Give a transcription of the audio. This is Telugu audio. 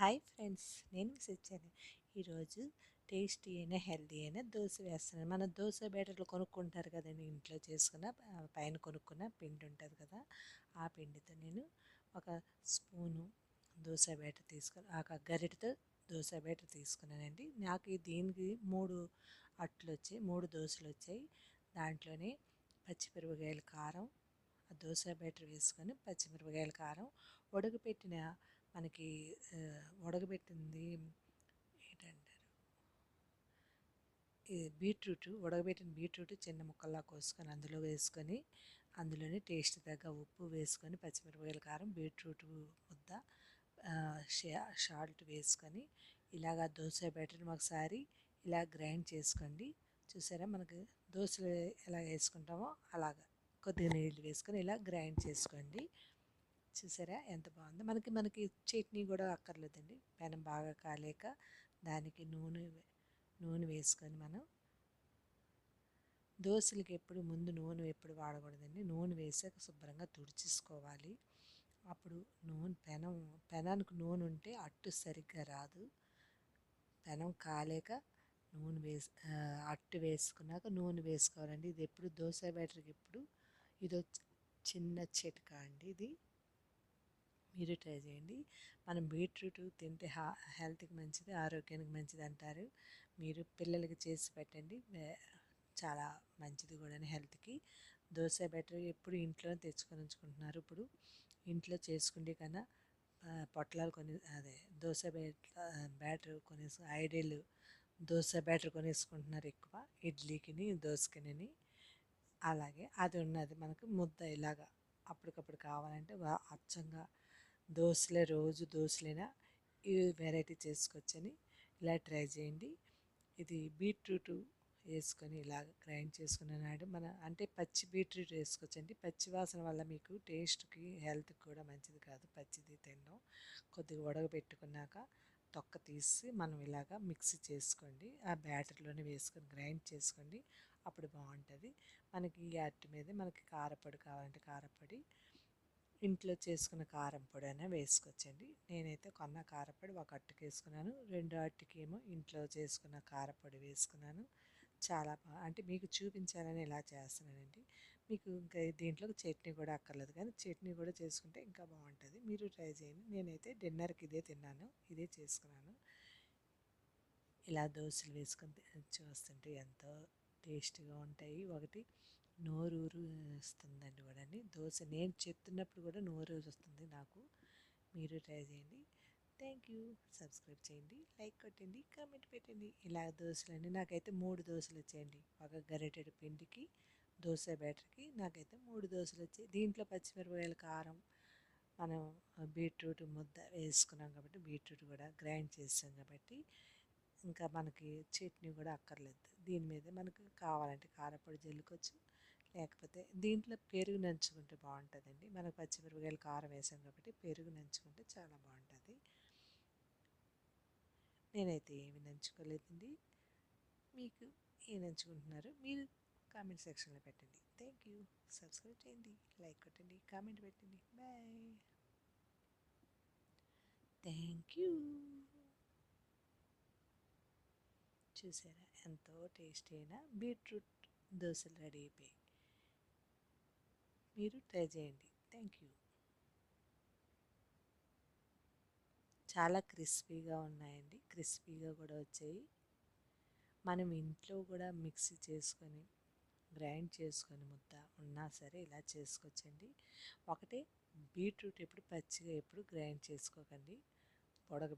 హాయ్ ఫ్రెండ్స్ నేను మిస్ వచ్చాను. ఈరోజు టేస్టీ అయినా హెల్దీ అయినా దోశ వేస్తున్నాను. మన దోశ బ్యాటర్లు కొనుక్కుంటారు కదండి ఇంట్లో చేసుకున్న పైన కొనుక్కున్న పిండి ఉంటుంది కదా ఆ పిండితో నేను ఒక స్పూను దోశ బ్యాటర్ తీసుకుని ఒక గరిటతో దోశ బ్యాటర్ తీసుకున్నానండి. నాకు దీనికి మూడు అట్లు వచ్చాయి మూడు దోశలు వచ్చాయి. దాంట్లోనే పచ్చిమిరపకాయల కారం ఆ దోశ బ్యాటర్ వేసుకొని పచ్చిమిరపకాయల కారం ఉడకపెట్టిన మనకి ఉడకబెట్టింది ఏంటంటారు? బీట్రూట్ ఉడకబెట్టిన బీట్రూట్ చిన్న ముక్కల్లా కోసుకొని అందులో వేసుకొని అందులోనే టేస్ట్ తగ్గ ఉప్పు వేసుకొని పచ్చిమిరపకాయల కారం బీట్రూట్ ముద్ద షాల్ట్ వేసుకొని ఇలాగా దోశ బెటర్ ఒకసారి ఇలా గ్రైండ్ చేసుకోండి. చూసారా మనకు దోశలు ఎలా వేసుకుంటామో అలాగా. కొద్దిగా నీళ్ళు వేసుకొని ఇలా గ్రైండ్ చేసుకోండి. చూసారా? ఎంత బాగుందో. మనకి మనకి చట్నీ కూడా అక్కర్లేదండి. పెనం బాగా కాలేక దానికి నూనె నూనె వేసుకొని మనం దోశలకి ఎప్పుడు ముందు నూనె ఎప్పుడు వాడకూడదండి. నూనె వేసాక శుభ్రంగా తుడిచేసుకోవాలి. అప్పుడు నూనె పెనం పెనానికి నూనె ఉంటే అట్టు సరిగ్గా రాదు. పెనం కాలేక నూనె వేసి అట్టు వేసుకున్నాక నూనె వేసుకోవాలండి. ఇది ఎప్పుడు దోశ బ్యాటర్కి ఎప్పుడు ఇది చిన్న చిట్కా అండి ఇది. మీరు ట్రై చేయండి. మనం బీట్రూట్ తింటే హా హెల్త్కి మంచిది ఆరోగ్యానికి మంచిది అంటారు. మీరు పిల్లలకి చేసి పెట్టండి. చాలా మంచిది కూడా హెల్త్కి. దోశ బెటర్ ఎప్పుడు ఇంట్లో తెచ్చుకొని ఉంచుకుంటున్నారు ఇప్పుడు. ఇంట్లో చేసుకుంటే కన్నా పొట్లాలు కొని అదే దోశ బ్యాటర్ కొనేసి ఐడియల్ దోశ బ్యాటర్ కొనేసుకుంటున్నారు ఎక్కువ. ఇడ్లీకిని దోశకిని అలాగే అది ఉన్నది మనకు ముద్ద ఇలాగా అప్పటికప్పుడు కావాలంటే అచ్చంగా దోశలే రోజు దోశలైనా? ఈ వెరైటీ చేసుకోవచ్చని ఇలా ట్రై చేయండి. ఇది బీట్రూట్ వేసుకొని ఇలా గ్రైండ్ చేసుకున్నాడు మన అంటే పచ్చి బీట్రూట్ వేసుకోవచ్చండి. పచ్చి వాసన వల్ల మీకు టేస్ట్కి హెల్త్కి కూడా మంచిది కాదు. పచ్చిది తినడం. కొద్దిగా ఉడకబెట్టుకున్నాక తొక్క తీసి మనం ఇలాగా మిక్స్ చేసుకోండి. ఆ బ్యాటర్లోనే వేసుకొని గ్రైండ్ చేసుకోండి. అప్పుడు బాగుంటుంది. మనకి ఈ అట్టి మీద మనకి కారపొడి కావాలంటే కారపొడి ఇంట్లో చేసుకున్న కారం పొడి అయినా వేసుకోవచ్చండి నేనైతే కొన్న కారపొడి ఒక అట్టుకు వేసుకున్నాను రెండు అట్టుకేమో ఇంట్లో చేసుకున్న కారపొడి వేసుకున్నాను. చాలా బాగా అంటే మీకు చూపించాలని ఇలా చేస్తున్నానండి. మీకు ఇంకా దీంట్లో చట్నీ కూడా అక్కర్లేదు కానీ చట్నీ కూడా చేసుకుంటే ఇంకా బాగుంటుంది. మీరు ట్రై చేయండి. నేనైతే డిన్నర్కి ఇదే తిన్నాను. ఇదే చేసుకున్నాను. ఇలా దోశలు వేసుకొని చూస్తుంటే ఎంతో టేస్టీగా ఉంటాయి. ఒకటి నోరూరు వస్తుందండి కూడా దోశ నేను చెప్తున్నప్పుడు కూడా నోరు వస్తుంది నాకు. మీరు ట్రై చేయండి. Thank you. సబ్స్క్రైబ్ చేయండి. లైక్ కొట్టండి. కామెంట్ పెట్టండి. ఇలా దోశలండి నాకైతే మూడు దోశలు వచ్చాయండి ఒక గరిటెడు పిండికి దోశ బ్యాటర్కి నాకైతే మూడు దోశలు వచ్చాయి దీంట్లో పచ్చిమిరపకాయల కారం మనం బీట్రూట్ ముద్ద వేసుకున్నాం కాబట్టి బీట్రూట్ కూడా గ్రైండ్ చేసాం కాబట్టి ఇంకా మనకి చట్నీ కూడా అక్కర్లేదు. దీని మీద మనకు కావాలంటే కారపొడి జల్లుకోవచ్చు. లేకపోతే దీంట్లో పెరుగు నంచుకుంటే బాగుంటుందండి. మనకు పచ్చిమిరపకాయలు కారం వేసాం కాబట్టి పెరుగు నంచుకుంటే చాలా బాగుంటుంది. నేనైతే ఏమి నంచుకోలేదండి. మీకు ఏ నంచుకుంటున్నారు మీరు కామెంట్ సెక్షన్లో పెట్టండి. Thank you. సబ్స్క్రైబ్ చేయండి లైక్ కొట్టండి కామెంట్ పెట్టండి. బాయ్. Thank you. చూసారా? ఎంతో టేస్టీ అయిన బీట్రూట్ దోశలు రెడీ అయిపోయాయి. మీరు ట్రై చేయండి. Thank you. చాలా క్రిస్పీగా ఉన్నాయండి. క్రిస్పీగా కూడా వచ్చాయి. మనం ఇంట్లో కూడా మిక్సీ చేసుకొని గ్రైండ్ చేసుకొని ముద్ద ఉన్నా సరే ఇలా చేసుకోవచ్చండి. ఒకటే బీట్రూట్ ఎప్పుడు పచ్చిగా ఎప్పుడు గ్రైండ్ చేసుకోకండి. పొడగ